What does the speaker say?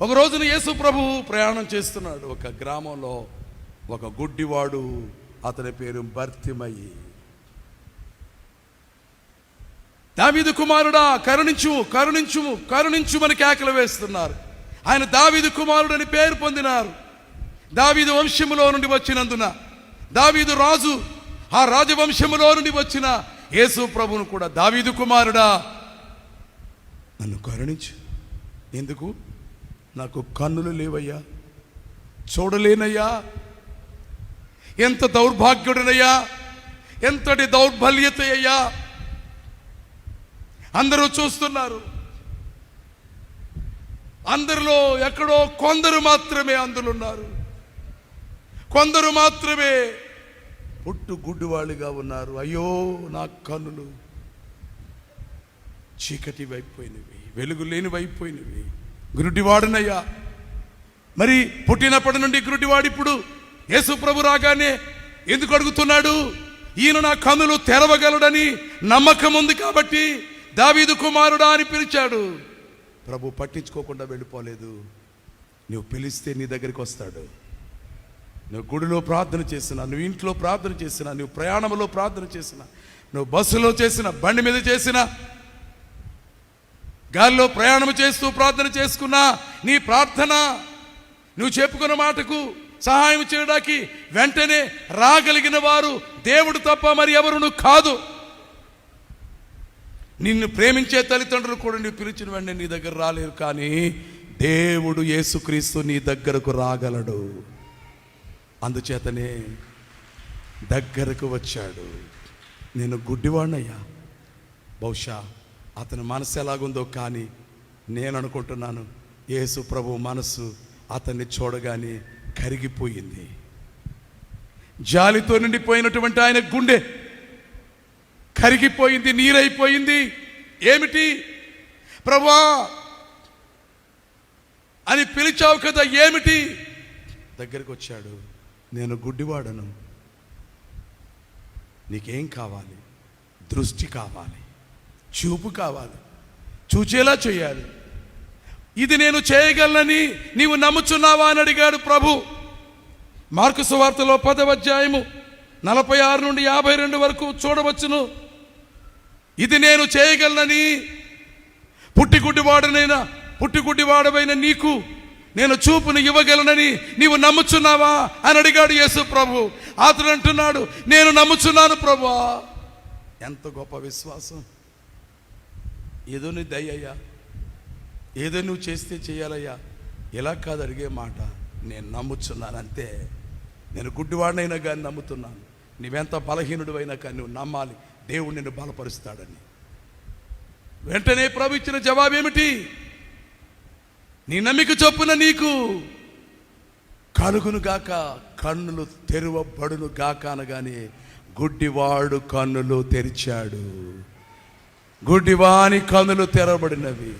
ఒక రోజున యేసు ప్రభు ప్రయాణం చేస్తున్నాడు. ఒక గ్రామంలో ఒక గుడ్డివాడు అతని పేరు భర్తిమయ్యి. దావీదు కుమారుడా కరుణించు కరుణించు కరుణించు అని కేకలు వేస్తున్నారు. ఆయన దావీదు కుమారుడు అని పేరు పొందినారు. దావీదు వంశములో నుండి వచ్చినందున దావీదు రాజు ఆ రాజవంశములో నుండి వచ్చిన యేసు ప్రభును కూడా దావీదు కుమారుడా నన్ను కరుణించు. ఎందుకు? నాకు కన్నులు లేవయ్యా చూడలేనయ్యా. ఎంత దౌర్భాగ్యుడనయ్యా ఎంతటి దౌర్బల్యత అయ్యా అందరూ చూస్తున్నారు. అందరిలో ఎక్కడో కొందరు మాత్రమే అందులో ఉన్నారు కొందరు మాత్రమే పుట్టు గుడ్డివాళ్ళుగా ఉన్నారు. అయ్యో నా కన్నులు చీకటి వైపోయినవి వెలుగు లేనివైపోయినవి గురుటివాడునయ్యా. గురుడివాడునయ్యా మరి పుట్టినప్పటి నుండి గురుటివాడిప్పుడు యేసు ప్రభు రాగానే ఎందుకు అడుగుతున్నాడు? ఈయన నా కన్నులు తెరవగలడని నమ్మకం ఉంది కాబట్టి దావీదు కుమారుడా అని పిలిచాడు. ప్రభు పట్టించుకోకుండా వెళ్ళిపోలేదు. నువ్వు పిలిస్తే నీ దగ్గరికి వస్తాడు. నువ్వు గుడిలో ప్రార్థన చేసినా నువ్వు ఇంట్లో ప్రార్థన చేసినా నువ్వు ప్రయాణంలో ప్రార్థన చేసినా నువ్వు బస్సులో చేసిన బండి మీద చేసినా గాల్లో ప్రయాణం చేస్తూ ప్రార్థన చేసుకున్నా నీ ప్రార్థన నువ్వు చెప్పుకున్న మాటకు సహాయం చేయడానికి వెంటనే రాగలిగిన వారు దేవుడు తప్ప మరి ఎవరును కాదు. నిన్ను ప్రేమించే తల్లిదండ్రులు కూడా నువ్వు పిలిచిన వెంటనే నీ దగ్గర రాలేరు కానీ దేవుడు యేసుక్రీస్తు నీ దగ్గరకు రాగలడు. అందుచేతనే దగ్గరకు వచ్చాడు. నేను గుడ్డివాణ్ణయ్యా. బహుశా అతని మనసు ఎలాగుందో కానీ నేను అనుకుంటున్నాను యేసు ప్రభు మనసు అతన్ని చూడగానే కరిగిపోయింది. జాలితో నిండిపోయినటువంటి ఆయన గుండె కరిగిపోయింది నీరైపోయింది. ఏమిటి? ప్రభా అని పిలిచావు కదా ఏమిటి? దగ్గరికి వచ్చాడు నేను గుడ్డివాడను నీకేం కావాలి? దృష్టి కావాలి. చూపు కావాలి. చూచేలా చేయాలి. ఇది నేను చేయగలనని నీవు నమ్ముచున్నావా అని అడిగాడు ప్రభు. మార్కు సువార్తలో పదవ అధ్యాయము నలభై ఆరు నుండి యాభై రెండు వరకు చూడవచ్చును. ఇది నేను చేయగలనని పుట్టిగుడ్డివాడనైనా పుట్టిగుడ్డివాడవైన నీకు నేను చూపును ఇవ్వగలనని నీవు నమ్ముచున్నావా అని అడిగాడు యేసు ప్రభు. అతడు అంటున్నాడు నేను నమ్ముచున్నాను ప్రభు ఎంత గొప్ప విశ్వాసం. ఏదో నీ దయ్యయ్యా. ఏదో నువ్వు చేస్తే చేయాలయ్యా ఎలా కాదు అడిగే మాట. నేను నమ్ముచున్నాను అంతే. నేను గుడ్డివాడినైనా కానీ నమ్ముతున్నాను. నువ్వెంత బలహీనుడివైనా కానీ నువ్వు నమ్మాలి. దేవుడు నిన్ను బలపరుస్తాడని. వెంటనే ప్రభు ఇచ్చిన జవాబు ఏమిటి నీ నమ్మిక చొప్పున నీకు కనుగును గాక కన్నులు తెరవబడును గాక అనగానే గుడ్డివాడు కన్నులు తెరిచాడు. గుడ్డివాని కనులు తెరబడినవి